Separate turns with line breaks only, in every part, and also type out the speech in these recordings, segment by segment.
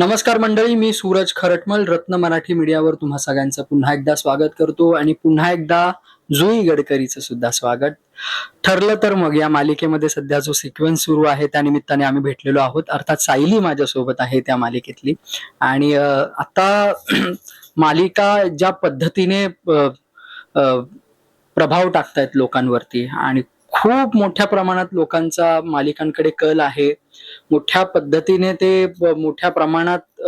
नमस्कार मंडळी मी सूरज खरटमल रत्न मराठी मीडियावर तुम्हा सगळ्यांचं पुन्हा एकदा स्वागत करतो आणि पुन्हा एकदा जुई गडकरीचं सुद्धा स्वागत. ठरलं तर मग या मालिकेमध्ये सध्या जो सिक्वेन्स सुरू आहे त्या निमित्ताने आम्ही भेटलेलो आहोत. अर्थात सायली माझ्यासोबत आहे त्या मालिकेतली. आणि आता मालिका ज्या पद्धतीने प्रभाव टाकतायत लोकांवरती आणि खूप मोठ्या प्रमाणात लोकांचा मालिकांकडे कल आहे. मोठ्या पद्धतीने ते मोठ्या प्रमाणात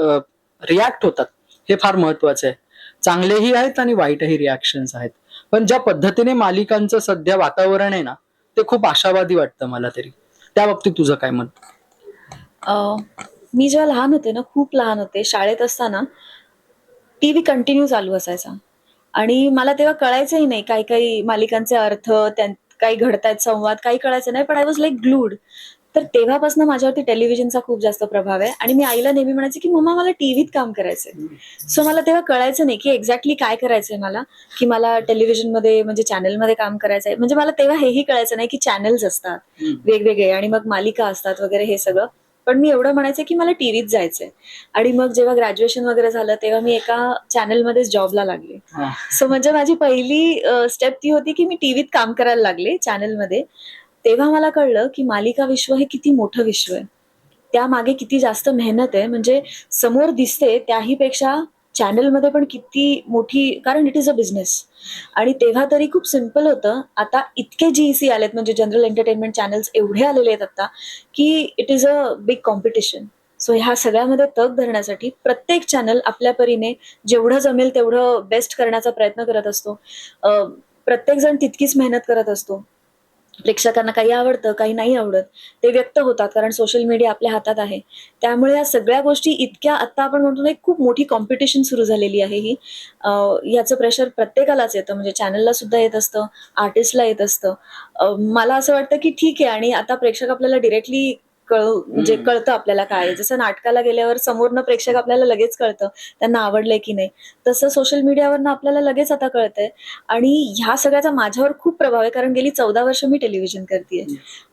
रिॲक्ट होतात. हे फार महत्वाचं आहे. चांगलेही आहेत आणि वाईटही रिॲक्शन्स आहेत. पण ज्या पद्धतीने मालिकांचं सध्या वातावरण आहे ना ते खूप आशावादी वाटतं मला तरी. त्या बाबतीत तुझं काय मत?
मी जेव्हा लहान होते ना खूप लहान होते शाळेत असताना टी व्ही कंटिन्यू चालू असायचा. आणि मला तेव्हा कळायचंही नाही काही काही मालिकांचे अर्थ त्यां काही घडतायत संवाद काही कळायचं नाही पण आय वॉज लाईक ग्लूड तर तेव्हापासून माझ्यावरती टेलिव्हिजनचा खूप जास्त प्रभाव आहे आणि मी आईला नेहमी म्हणायचे की मम्मा मला टीव्हीत काम करायचंय. सो मला तेव्हा कळायचं नाही की एक्झॅक्टली काय करायचंय मला की मला टेलिव्हिजनमध्ये म्हणजे चॅनलमध्ये काम करायचंय. म्हणजे मला तेव्हा हेही कळायचं नाही की चॅनल्स असतात वेगवेगळे आणि मग मालिका असतात वगैरे हे सगळं. पण मी एवढं म्हणायचे की मला टीव्हीत जायचंय. आणि मग जेव्हा ग्रॅज्युएशन वगैरे झालं तेव्हा मी एका चॅनलमध्येच जॉबला लागले. सो म्हणजे माझी पहिली स्टेप ती होती की मी टीव्हीत काम करायला लागले चॅनलमध्ये तेव्हा मला कळलं की मालिका विश्व हे किती मोठं विश्व आहे. त्यामागे किती जास्त मेहनत आहे. म्हणजे समोर दिसते त्याही पेक्षा चॅनलमध्ये पण किती मोठी कारण इट इज अ बिझनेस आणि तेव्हा तरी खूप सिंपल होतं. आता इतके जीईसी आलेत म्हणजे जनरल एंटरटेनमेंट चॅनल्स एवढे आलेले आहेत आता की it is a big competition so ह्या सगळ्यामध्ये तग धरण्यासाठी प्रत्येक चॅनल आपल्या परीने जेवढं जमेल तेवढं बेस्ट करण्याचा प्रयत्न करत असतो. प्रत्येकजण प्रत्येक जण तितकीच मेहनत करत असतो. प्रेक्षकांना काही आवडतं काही नाही आवडत ते व्यक्त होतात कारण सोशल मीडिया आपल्या हातात आहे. त्यामुळे या सगळ्या गोष्टी इतक्या आता आपण म्हणतो ना एक खूप मोठी कॉम्पिटिशन सुरू झालेली आहे ही. याचं प्रेशर प्रत्येकालाच येतं म्हणजे चॅनलला सुद्धा येत असतं आर्टिस्टला येत असतं. मला असं वाटतं की ठीक आहे आणि आता प्रेक्षक आपल्याला डिरेक्टली कळ म्हणजे. कळतं आपल्याला काय. जसं नाटकाला गेल्यावर समोरनं प्रेक्षक आपल्याला लगेच कळतं त्यांना आवडलंय की नाही. तसं सोशल मीडियावरनं आपल्याला लगेच आता कळतंय. आणि ह्या सगळ्याचा माझ्यावर खूप प्रभाव आहे कारण गेली चौदा वर्ष मी टेलिव्हिजन करते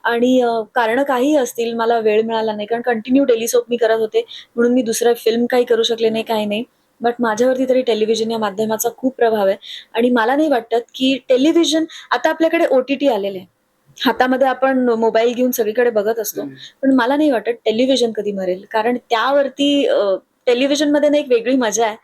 आणि कारणं काही असतील मला वेळ मिळाला नाही कारण कंटिन्यू डेली सोप मी करत होते. म्हणून मी दुसरं फिल्म काही करू शकले नाही काही नाही. बट माझ्यावरती तरी टेलिव्हिजन या माध्यमाचा खूप प्रभाव आहे. आणि मला नाही वाटत की टेलिव्हिजन आता आपल्याकडे ओ टी टी आलेले आहे. हातामध्ये आपण मोबाईल घेऊन सगळीकडे बघत असतो. पण मला नाही वाटत टेलिव्हिजन कधी मरेल. कारण त्यावरती टेलिव्हिजनमध्ये ना एक वेगळी मजा आहे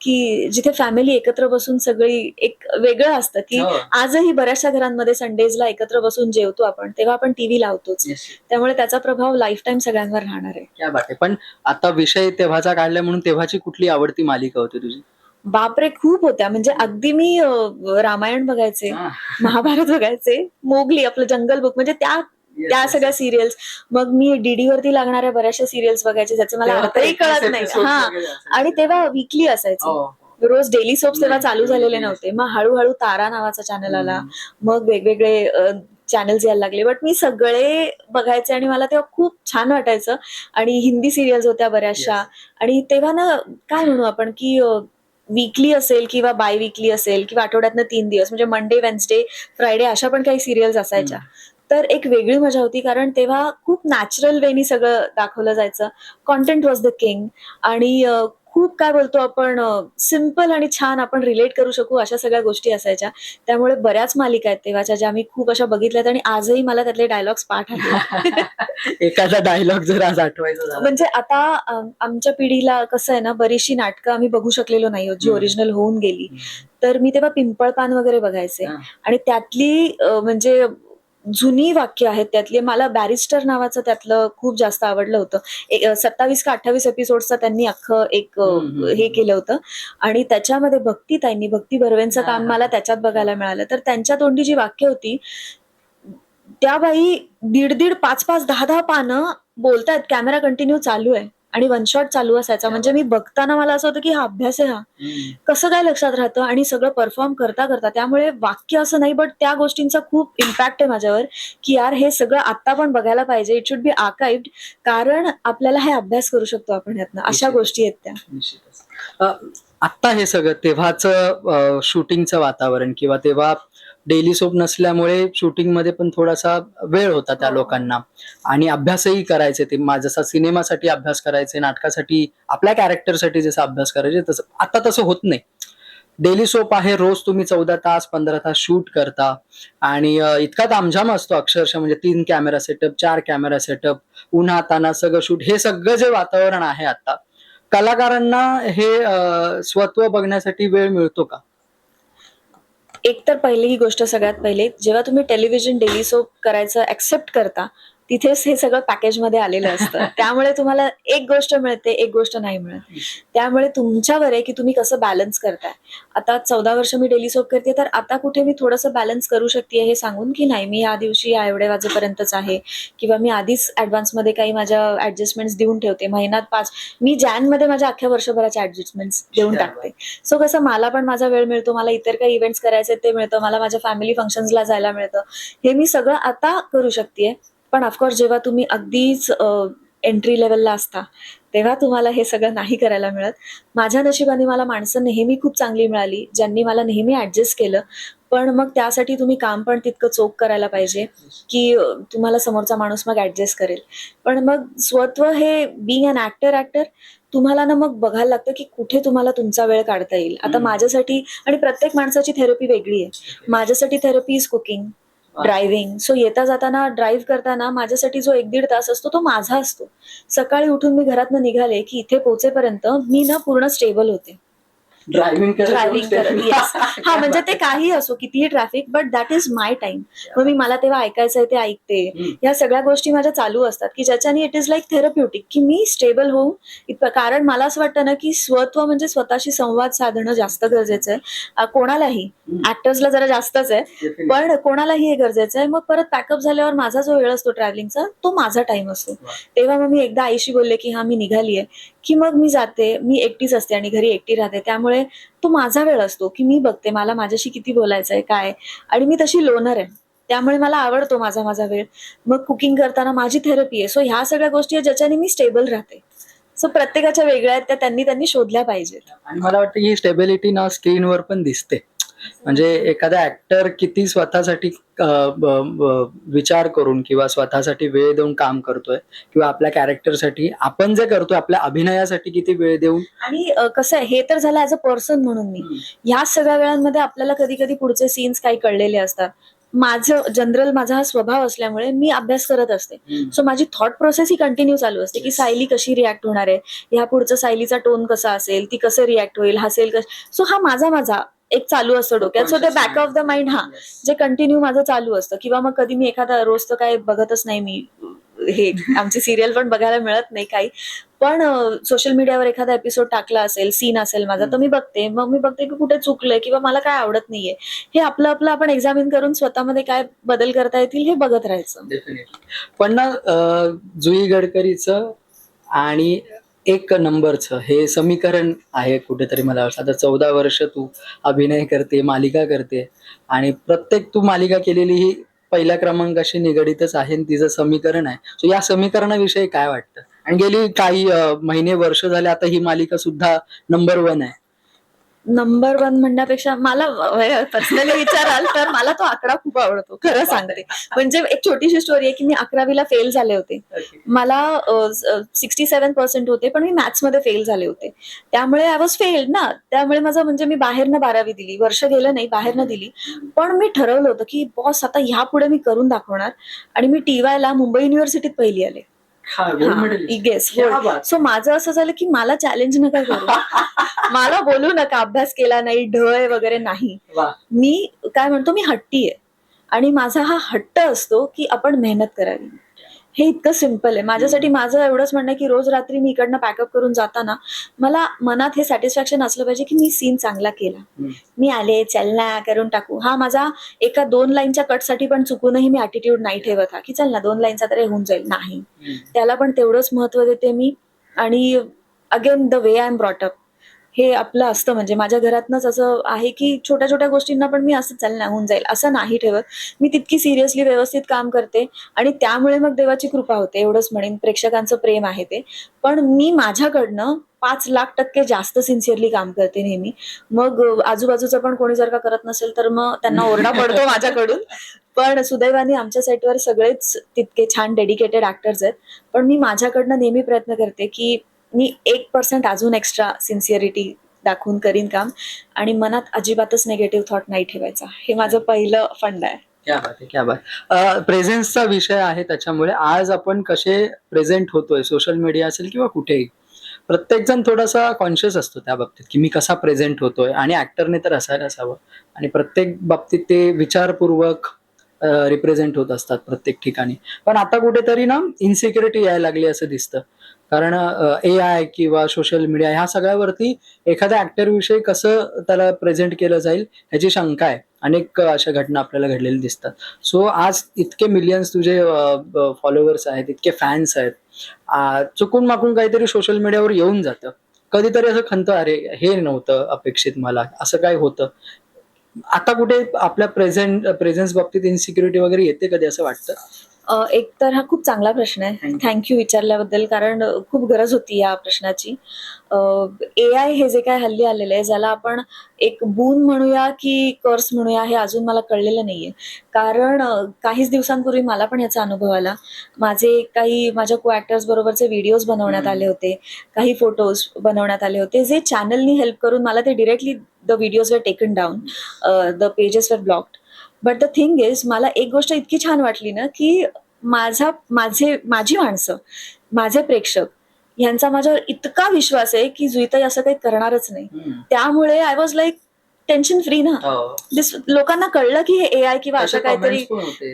की जिथे फॅमिली एकत्र बसून सगळी एक वेगळं असतं की
हो.
आजही बऱ्याचशा घरांमध्ये संडेजला एकत्र बसून जेवतो आपण तेव्हा आपण टीव्ही लावतोच. त्यामुळे त्याचा प्रभाव लाईफ टाईम सगळ्यांवर राहणार आहे.
पण आता विषय तेव्हाचा काढलाय म्हणून तेव्हाची कुठली आवडती मालिका होती तुझी?
बापरे खूप होत्या. म्हणजे अगदी मी रामायण बघायचे महाभारत बघायचे मोगली आपलं जंगल बुक म्हणजे त्या त्या सगळ्या सिरियल्स मग मी डीडी वरती लागणाऱ्या बऱ्याचशा सिरियल्स बघायचे ज्याचे मला अर्थही कळत नाही. हा. आणि तेव्हा वीकली
हो.
असायचं रोज डेली सोप्स तेव्हा चालू झालेले नव्हते. मग हळूहळू तारा नावाचा चॅनल आला. मग वेगवेगळे चॅनल्स यायला लागले. बट मी सगळे बघायचे आणि मला तेव्हा खूप छान वाटायचं. आणि हिंदी सिरियल्स होत्या बऱ्याचशा. आणि तेव्हा ना काय म्हणू आपण की वीकली असेल किंवा बाय वीकली असेल किंवा आठवड्यातनं तीन दिवस म्हणजे मंडे वेन्सडे फ्रायडे अशा पण काही सिरियल्स असायच्या. तर एक वेगळी मजा होती कारण तेव्हा खूप नॅचरल वेनी सगळं दाखवलं जायचं. कॉन्टेंट वॉज द किंग आणि खूप काय बोलतो आपण सिंपल आणि छान आपण रिलेट करू शकू अशा सगळ्या गोष्टी असायच्या. त्यामुळे बऱ्याच मालिका आहेत तेव्हाच्या ज्या मी खूप अशा बघितल्यात आणि आजही मला त्यातले डायलॉग्स पाठ
एखादा डायलॉग जर आज आठवायचा
म्हणजे आता आमच्या पिढीला कसं आहे ना बरीचशी नाटकं आम्ही बघू शकलेलो नाही जी. ओरिजिनल होऊन गेली. तर मी तेव्हा पिंपळपान वगैरे बघायचे. आणि त्यातली म्हणजे जुनी वाक्य आहेत त्यातली. मला बॅरिस्टर नावाचं त्यातलं खूप जास्त आवडलं होतं. सत्तावीस का अठ्ठावीस एपिसोडचं त्यांनी अख्खं एक हे. केलं होतं. आणि त्याच्यामध्ये भक्ती ताईंनी भक्ती बर्वेंचं
हा,
काम. मला त्याच्यात बघायला मिळालं. तर त्यांच्या तोंडी जी वाक्य होती त्या बाई दीड दीड पाच पाच दहा दहा पानं बोलतायत. कॅमेरा कंटिन्यू चालू आहे. आणि वन शॉट चालू असायचा. म्हणजे मी बघताना मला असं होतं की हा अभ्यास आहे हा. कसं काय लक्षात राहतं आणि सगळं परफॉर्म करता करता त्यामुळे वाक्य असं नाही बट त्या गोष्टींचा खूप इम्पॅक्ट आहे माझ्यावर की यार हे सगळं आता पण बघायला पाहिजे. इट शुड बी आर्काइव्ड कारण आपल्याला हे अभ्यास करू शकतो आपण ह्यातनं अशा. गोष्टी आहेत त्या.
आत्ता हे सगळं तेव्हाचं शूटिंगचं वातावरण किंवा तेव्हा डेली सोप नसल्यामुळे शूटिंगमध्ये पण थोडासा वेळ होता त्या
हो.
लोकांना. आणि अभ्यासही करायचे ते. मा- जसा सिनेमासाठी अभ्यास करायचे नाटकासाठी आपल्या कॅरेक्टरसाठी जसा अभ्यास करायचे तसं. आता तसं होत नाही. डेली सोप आहे रोज तुम्ही चौदा तास पंधरा तास शूट करता. आणि इतका तामझाम असतो अक्षरशः म्हणजे तीन कॅमेरा सेटअप चार कॅमेरा सेटअप उन्हात ताना सगळं शूट हे सगळं जे वातावरण आहे आता कलाकारांना हे स्वत्व बघण्यासाठी वेळ मिळतो का?
एक तर पहिली ही गोष्ट सगळ्यात पहिले जेव्हा तुम्ही टेलिव्हिजन डेली सोप करायचं ऍक्सेप्ट करता तिथेच हे सगळं पॅकेजमध्ये आलेलं असतं. त्यामुळे तुम्हाला एक गोष्ट मिळते एक गोष्ट नाही मिळत. त्यामुळे तुमच्यावर आहे की तुम्ही कसं बॅलन्स करताय? आता चौदा वर्ष मी डेली सोप करते तर आता कुठे मी थोडंसं बॅलन्स करू शकते हे सांगून की नाही मी या दिवशी या एवढ्या वाजेपर्यंतच आहे. किंवा मी आधीच ऍडव्हान्समध्ये काही माझ्या ऍडजस्टमेंट्स देऊन ठेवते. महिन्यात पाच मी जॅनमध्ये माझ्या अख्ख्या वर्षभराच्या ऍडजस्टमेंट्स देऊन टाकते. सो कसं मला पण माझा वेळ मिळतो मला इतर काही इव्हेंट्स करायचे ते मिळतं मला माझ्या फॅमिली फंक्शन्सला जायला मिळतं. हे मी सगळं आता करू शकते पण ऑफकोर्स जेव्हा तुम्ही अगदीच एंट्री लेवलला असता तेव्हा तुम्हाला हे सगळं नाही करायला मिळत. माझ्या नशिबाने मला माणसं नेहमी खूप चांगली मिळाली ज्यांनी मला नेहमी ऍडजस्ट केलं. पण मग त्यासाठी तुम्ही काम पण तितकं चोख करायला पाहिजे की तुम्हाला समोरचा माणूस मग ऍडजस्ट करेल. पण मग स्वत्व हे बिंग अन ऍक्टर ऍक्टर तुम्हाला ना मग बघायला लागतं की कुठे तुम्हाला तुमचा वेळ काढता येईल. आता. माझ्यासाठी आणि प्रत्येक माणसाची थेरपी वेगळी आहे. माझ्यासाठी therapy is cooking driving so येता जाताना ड्राईव्ह करताना माझ्यासाठी जो एक दीड तास असतो तो माझा असतो. सकाळी उठून मी घरातनं निघाले की इथे पोहोचेपर्यंत मी ना पूर्ण स्टेबल होते.
ड्रायव्हिंग
ड्रायव्हिंग करत. हा म्हणजे ते काही असो कितीही traffic but that is my time मग मी मला तेव्हा ऐकायचंय ते ऐकते. या सगळ्या गोष्टी माझ्या चालू असतात की ज्याच्याने इट इज लाईक थेरप्युटिक की मी स्टेबल होऊ इतकं कारण मला असं वाटतं ना की स्वत्व म्हणजे स्वतःशी संवाद साधणं जास्त गरजेचं आहे कोणालाही. ऍक्टर्सला जरा जास्तच आहे. पण कोणालाही हे गरजेचं आहे मग परत पॅकअप झाल्यावर माझा जो वेळ असतो ट्रॅव्हलिंगचा तो माझा टाइम असतो. तेव्हा मग मी एकदा आईशी बोलले की हा मी निघाली आहे की मग मी जाते मी एकटीच असते आणि घरी एकटी राहते. त्यामुळे तो माझा वेळ असतो की मी बघते मला माझ्याशी किती बोलायचं आहे काय. आणि मी तशी लोनर आहे. त्यामुळे मला आवडतो माझा माझा वेळ. मग कुकिंग करताना माझी थेरपी आहे. सो ह्या सगळ्या गोष्टी आहेत ज्याच्याने मी स्टेबल राहते. सो प्रत्येकाच्या वेगळ्या आहेत त्या त्यांनी त्यांनी शोधल्या पाहिजेत.
आणि मला वाटतं ही स्टेबिलिटी ना स्क्रीनवर पण दिसते. म्हणजे एखादा ऍक्टर किती स्वतःसाठी विचार करून किंवा स्वतःसाठी वेळ देऊन काम करतोय किंवा आपल्या कॅरेक्टरसाठी आपण जे करतोय आपल्या अभिनयासाठी किती वेळ देऊन?
आणि कसं आहे हे तर झालं ऍज अ पर्सन म्हणून मी. ह्या सगळ्या वेळांमध्ये आपल्याला कधी कधी पुढचे सीन्स काही कळलेले असतात. माझं जनरल माझा हा स्वभाव असल्यामुळे मी अभ्यास करत असते. सो माझी थॉट प्रोसेस ही कंटिन्यू चालू असते की सायली कशी रिॲक्ट होणार आहे? ह्या पुढचं सायलीचा टोन कसा असेल? ती कसं रिॲक्ट होईल? हसेल कसं सो हा माझा माझा एक चालू असतो डोक्यात. सो ते बॅक ऑफ द माइंड हा. जे कंटिन्यू माझं चालू असतं. किंवा मग कधी मी एखादा रोज तर काय बघतच नाही मी. हे आमची सिरियल पण बघायला मिळत नाही काही. पण सोशल मीडियावर एखादा एपिसोड टाकला असेल सीन असेल माझा तर मी बघते. मग मी बघते की कुठे चुकलंय किंवा मला काय आवडत नाहीये. हे आपलं आपलं आपण एक्झामिन करून स्वतःमध्ये काय बदल करता येतील हे बघत राहायचं.
पण ना जुई गडकरीचं आणि एक नंबरचं. हे समीकरण आहे कुठेतरी मला वाटतं. आता चौदा वर्ष तू अभिनय करते मालिका करते आणि प्रत्येक तू मालिका केलेली ही पहिल्या क्रमांकाशी निगडीतच आहे आणि तिचं समीकरण आहे. सो या समीकरणाविषयी काय वाटतं? आणि गेली काही महिने वर्ष झाले आता ही मालिका सुद्धा नंबर वन आहे.
नंबर वन म्हणण्यापेक्षा मला पर्सनली विचाराल तर मला तो आकडा खूप आवडतो खरं सांगते. म्हणजे एक छोटीशी स्टोरी आहे की मी अकरावीला फेल झाले होते. मला सिक्स्टी सेव्हन पर्सेंट होते पण मी मॅथ्समध्ये फेल झाले होते. त्यामुळे आय वॉज फेल्ड ना. त्यामुळे माझं म्हणजे मी बाहेरनं बारावी दिली. वर्ष गेलं नाही बाहेरनं दिली. पण मी ठरवलं होतं की बॉस आता ह्यापुढे मी करून दाखवणार. आणि मी टीवायला मुंबई युनिव्हर्सिटीत पहिली आले. गेस सो माझं असं झालं की मला चॅलेंज नका करू. मला बोलू नका अभ्यास केला नाही ढळ वगैरे नाही. मी काय म्हणतो मी हट्टी आहे. आणि माझा हा हट्ट असतो की आपण मेहनत करावी. हे इतकं सिंपल आहे. माझ्यासाठी माझं एवढंच म्हणणं की रोज रात्री मी इकडनं पॅकअप करून जाताना मला मनात हे सॅटिस्फॅक्शन असलं पाहिजे की मी सीन चांगला केला. मी आले चल ना करून टाकू. हा माझा एका दोन लाईनच्या कटसाठी पण चुकूनही मी ऍटिट्यूड नाही ठेवत हा की चल ना दोन लाईनचा तरी होऊन जाईल. नाही. त्याला पण तेवढंच महत्त्व देते मी. आणि again the way I'm brought up हे आपलं असतं. म्हणजे माझ्या घरातनंच असं आहे की छोट्या छोट्या गोष्टींना पण मी असं चाल होऊन जाईल असं नाही ठेवत. मी तितकी सिरियसली व्यवस्थित काम करते आणि त्यामुळे मग देवाची कृपा होते एवढंच म्हणेन. प्रेक्षकांचं प्रेम आहे ते. पण मी माझ्याकडनं पाच लाख टक्के जास्त सिन्सिअरली काम करते नेहमी. मग आजूबाजूचं पण कोणी जर का करत नसेल तर मग त्यांना ओरडा पडतो माझ्याकडून. पण सुदैवाने आमच्या साईटवर सगळेच तितके छान डेडिकेटेड ऍक्टर्स आहेत. पण मी माझ्याकडनं नेहमी प्रयत्न करते की मी एक पर्सेंट अजून एक्स्ट्रा सिन्सिअरिटी दाखवून करीन काम. आणि मनात अजिबातच निगेटिव्ह थॉट नाही ठेवायचा. हे माझं पहिलं फंड आहे.
क्या बात आहे क्या बात. प्रेझेन्सचा विषय आहे त्याच्यामुळे आज आपण कसे प्रेझेंट होतोय सोशल मीडिया असेल किंवा कुठेही प्रत्येक जण थोडासा कॉन्शियस असतो त्या बाबतीत की मी कसा प्रेझेंट होतोय आणि ऍक्टरने तर असायलाच हवं. आणि प्रत्येक बाबतीत ते विचारपूर्वक रिप्रेझेंट होत असतात प्रत्येक ठिकाणी. पण आता कुठेतरी ना इन्सिक्युरिटी यायला लागली असं दिसतं. कारण ए आय किंवा सोशल मीडिया ह्या सगळ्यावरती एखाद्या ऍक्टर विषयी कसं त्याला प्रेझेंट केलं जाईल ह्याची शंका आहे. अनेक अशा घटना आपल्याला घडलेल्या दिसतात. सो आज इतके मिलियन्स तुझे फॉलोअर्स आहेत इतके फॅन्स आहेत चुकून माकून काहीतरी सोशल मीडियावर येऊन जातं. कधीतरी असं खंत अरे हे नव्हतं अपेक्षित मला असं काय होतं? आता कुठे आपल्या प्रेझेंट प्रेझेन्स बाबतीत इन्सिक्युरिटी वगैरे येते कधी असं वाटतं?
एक तर हा खूप चांगला प्रश्न आहे. थँक्यू विचारल्याबद्दल कारण खूप गरज होती या प्रश्नाची. ए आय हे जे काय हल्ली आलेलं आहे ज्याला आपण एक बून म्हणूया की कर्स म्हणूया हे अजून मला कळलेलं नाहीये. कारण काहीच दिवसांपूर्वी मला पण याचा अनुभव आला. माझे काही माझ्या को ऍक्टर्स बरोबरचे व्हिडिओज बनवण्यात. आले होते. काही फोटोज बनवण्यात आले होते. जे चॅनलनी हेल्प करून मला ते डिरेक्टली द व्हिडिओज वर टेकन डाऊन द पेजेस वर blocked but the thing is मला एक गोष्ट इतकी छान वाटली ना की माझा माझे माझी माणसं माझे प्रेक्षक यांचा माझ्यावर इतका विश्वास आहे की जुईताई असं काही करणारच नाही त्यामुळे I was like tension free ना
हो.
लोकांना कळलं की हे ए आय किंवा असं काहीतरी.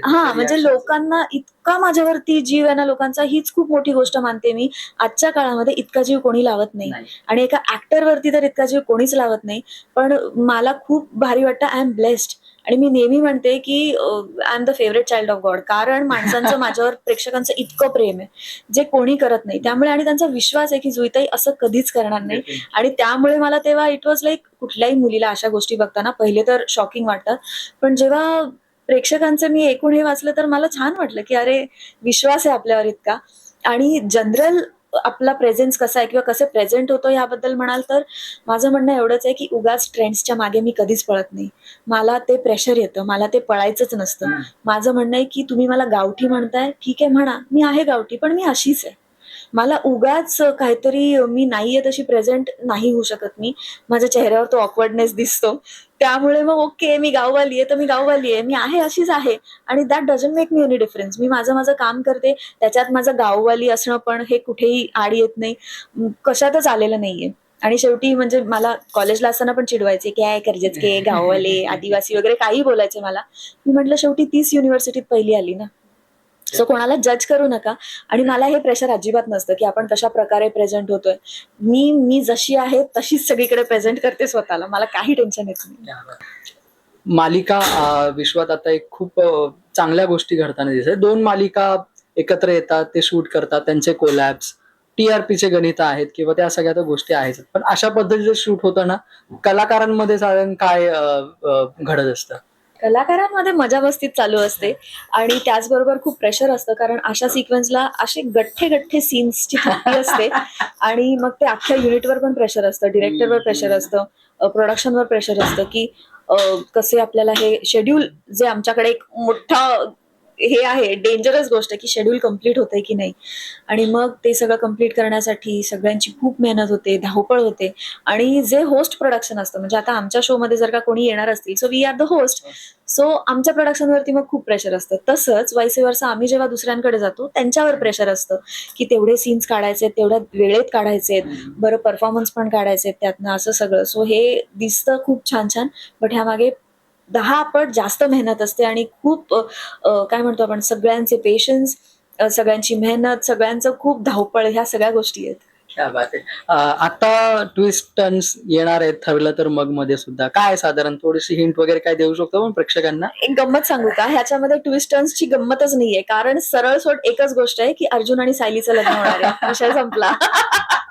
हा म्हणजे. लोकांना इतका माझ्यावरती जीव आहे ना लोकांचा हीच खूप मोठी गोष्ट मानते मी आजच्या काळामध्ये इतका जीव कोणी लावत नाही. आणि एका ऍक्टर वरती तर इतका जीव कोणीच लावत नाही पण मला खूप भारी वाटतं आय एम ब्लेस्ड आणि मी नेहमी म्हणते की I'm the favourite child of God कारण माणसांचं माझ्यावर प्रेक्षकांचं इतकं प्रेम आहे जे कोणी करत नाही. त्यामुळे आणि त्यांचा विश्वास आहे की जुईताई असं कधीच करणार नाही. आणि त्यामुळे मला तेव्हा इट वॉज लाईक कुठल्याही मुलीला अशा गोष्टी बघताना पहिले तर शॉकिंग वाटतात पण जेव्हा प्रेक्षकांचं मी एकूण हे वाचलं तर मला छान वाटलं की अरे विश्वास आहे आपल्यावर इतका. आणि जनरल आपला प्रेझेन्स कसा आहे किंवा कसे प्रेझेंट होतो याबद्दल म्हणाल तर माझं म्हणणं एवढंच आहे की उगाच ट्रेंड्सच्या मागे मी कधीच पळत नाही. मला ते प्रेशर येतं मला ते पळायचंच नसतं. माझं म्हणणं आहे की तुम्ही मला गावठी म्हणताय ठीक आहे म्हणा मी आहे गावठी पण मी अशीच आहे. मला उगाच काहीतरी मी नाहीये तशी प्रेझेंट नाही होऊ शकत मी. माझ्या चेहऱ्यावर तो ऑकवर्डनेस दिसतो. त्यामुळे मग ओके मी गाववाली आहे तर मी गाववाली आहे. मी आहे अशीच आहे. आणि that doesn't make me any difference मी माझं माझं काम करते त्याच्यात माझं गाववाली असणं पण हे कुठेही आड येत नाही. कशातच आलेलं नाहीये. आणि शेवटी म्हणजे मला कॉलेजला असताना पण चिडवायचे की काय कर्जेच के गाववाले आदिवासी वगैरे काही बोलायचे मला. मी म्हटलं शेवटी तीच युनिव्हर्सिटीत पहिली आली ना. सो कोणाला जज करू नका. आणि मला हे प्रेशर अजिबात नसतं की आपण कशा प्रकारे प्रेझेंट होतोय. मी मी जशी आहे तशीच सगळीकडे प्रेझेंट करते स्वतःला. मला काही टेन्शन येत नाही.
मालिका विश्वात आता एक खूप चांगल्या गोष्टी घडताना दिसत दोन मालिका एकत्र येतात ते शूट करतात त्यांचे कोलॅब्स टीआरपीचे गणित आहेत किंवा त्या सगळ्या त्या गोष्टी आहेत पण अशा पद्धतीचं शूट होतं ना कलाकारांमध्ये साधारण काय घडत असतं?
कलाकारांमध्ये मजा मस्तीत चालू असते. आणि त्याचबरोबर खूप प्रेशर असतं कारण अशा सिक्वेन्सला असे गठ्ठे गठ्ठे सीन्सची थप्पी असते. आणि मग ते अख्ख्या युनिटवर पण प्रेशर असतं डिरेक्टरवर प्रेशर असतं प्रोडक्शनवर प्रेशर असतं की कसे आपल्याला हे शेड्यूल जे आमच्याकडे एक मोठा हे आहे डेंजरस गोष्ट की शेड्यूल कंप्लीट होतंय की नाही. आणि मग ते सगळं कंप्लीट करण्यासाठी सगळ्यांची खूप मेहनत होते धावपळ होते. आणि जे होस्ट प्रोडक्शन असतं म्हणजे आता आमच्या शो मध्ये जर का कोणी येणार असतील so we are the host so आमच्या प्रोडक्शनवरती मग खूप प्रेशर असतं. तसंच वायसे वर्ष आम्ही जेव्हा दुसऱ्यांकडे जातो त्यांच्यावर प्रेशर असतं की तेवढे सीन्स काढायचे तेवढ्या वेळेत काढायचे बरं परफॉर्मन्स पण काढायचे त्यातनं असं सगळं. सो हे दिसतं खूप छान छान बट ह्यामागे दहा पट जास्त मेहनत असते आणि खूप काय म्हणतो आपण सगळ्यांचे पेशन्स सगळ्यांची मेहनत सगळ्यांचं खूप धावपळ ह्या सगळ्या गोष्टी आहेत.
आता ट्विस्ट टर्न्स येणार आहेत ठरलं तर मग मध्ये सुद्धा. काय साधारण थोडीशी हिंट वगैरे काय देऊ शकतो पण प्रेक्षकांना?
एक गंमत सांगू का? ह्याच्यामध्ये ट्विस्ट टर्न्सची गंमतच नाहीये. कारण सरळ सोड एकच गोष्ट आहे की अर्जुन आणि सायलीचं लग्न होणार आहे. विषय संपला.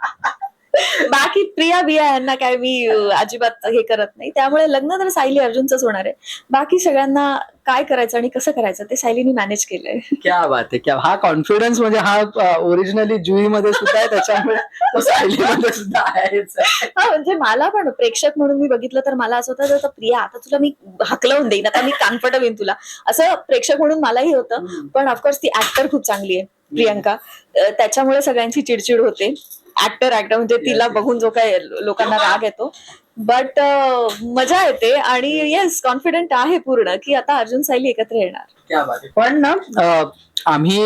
बाकी प्रिया बिया यांना काय मी अजिबात हे करत नाही. त्यामुळे लग्न तर सायली अर्जुनच होणार आहे. बाकी सगळ्यांना काय करायचं आणि कसं करायचं ते सायलीनी मॅनेज केलंय.
क्या बात आहे क्या हा कॉन्फिडन्स म्हणजे हा ओरिजिनली जुई मध्ये सुद्धा आहे त्याच्यामुळे तो सायली मध्ये सुद्धा आहेच.
हा म्हणजे मला पण प्रेक्षक म्हणून मी बघितलं तर मला असं होतं प्रिया आता तुला मी हकलवून देईन आता मी कानपट होईन तुला. असं प्रेक्षक म्हणून मलाही होतं पण ऑफकोर्स ती ऍक्टर खूप चांगली आहे प्रियंका. त्याच्यामुळे सगळ्यांची चिडचिड होते. ऍक्टर ऍक्टर म्हणजे तिला. बघून जो काय लोकांना राग येतो बट मजा येते आणि येस कॉन्फिडेंट आहे पूर्ण की आता अर्जुन सायली एकत्र येणार
क्या बात आहे. पण ना आम्ही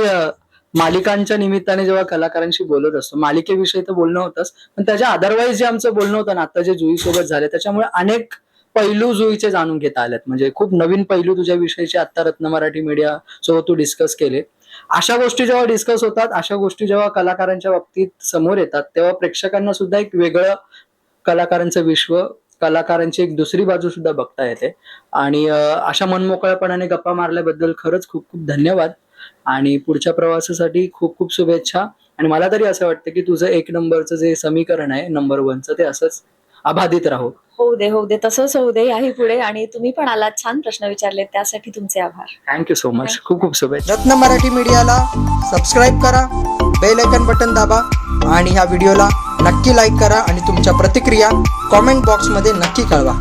मालिकांच्या निमित्ताने जेव्हा कलाकारांशी बोलत असतो मालिकेविषयी तर बोलणं होतंच पण त्याच्या अदरवाईज जे आमचं बोलणं होतं ना आता जे जुई सोबत झाले त्याच्यामुळे अनेक पैलू जुईचे जाणून घेता आलेत म्हणजे खूप नवीन पैलू तुझ्या विषयीचे आता रत्न मराठी मीडिया सोबत तू डिस्कस केले अशा गोष्टी जेव्हा डिस्कस होतात अशा गोष्टी जेव्हा कलाकारांच्या बाबतीत समोर येतात तेव्हा प्रेक्षकांना सुद्धा एक वेगळं कलाकारांचं विश्व कलाकारांची एक दुसरी बाजू सुद्धा बघता येते. आणि अशा मनमोकळ्यापणाने गप्पा मारल्याबद्दल खरंच खूप खूप धन्यवाद. आणि पुढच्या प्रवासासाठी खूप खूप शुभेच्छा. आणि मला तरी असं वाटतं की तुझं एक नंबरचं जे समीकरण आहे नंबर वनचं ते असंच अबाधित राहो.
होऊ दे होऊ दे. तसंच होऊ दे याही पुढे. आणि तुम्ही पण आलात छान प्रश्न विचारले त्यासाठी तुमचे आभार.
थँक्यू सो मच खूप खूप शुभेच्छा.
रत्न मराठी मीडियाला सबस्क्राईब करा बेल आयकन बटन दाबा आणि ह्या व्हिडिओला नक्की लाईक करा आणि तुमच्या प्रतिक्रिया कॉमेंट बॉक्समध्ये नक्की कळवा.